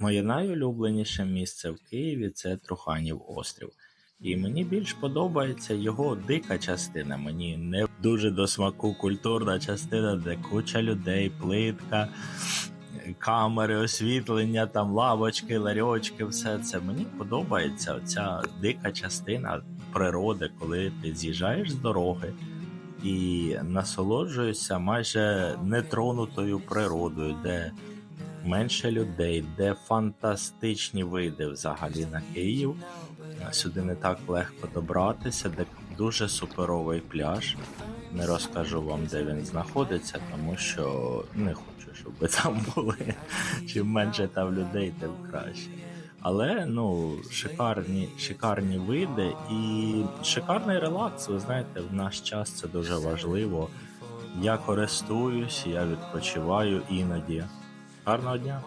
Моє найулюбленіше місце в Києві це Труханів острів. І мені більш подобається його дика частина. Мені не дуже до смаку культурна частина, де куча людей, плитка, камери, освітлення, там лавочки, ларьочки, все це. Мені подобається ця дика частина природи, коли ти з'їжджаєш з дороги і насолоджуєшся майже нетронутою природою, де менше людей, де фантастичні види взагалі на Київ. Сюди не так легко добратися, де дуже суперовий пляж. Не розкажу вам, де він знаходиться, тому що не хочу, щоб ви там були. Чим менше там людей, тим краще. Але ну, шикарні, шикарні види і шикарний релакс. Ви знаєте, в наш час це дуже важливо. Я користуюсь, я відпочиваю іноді. гарного дня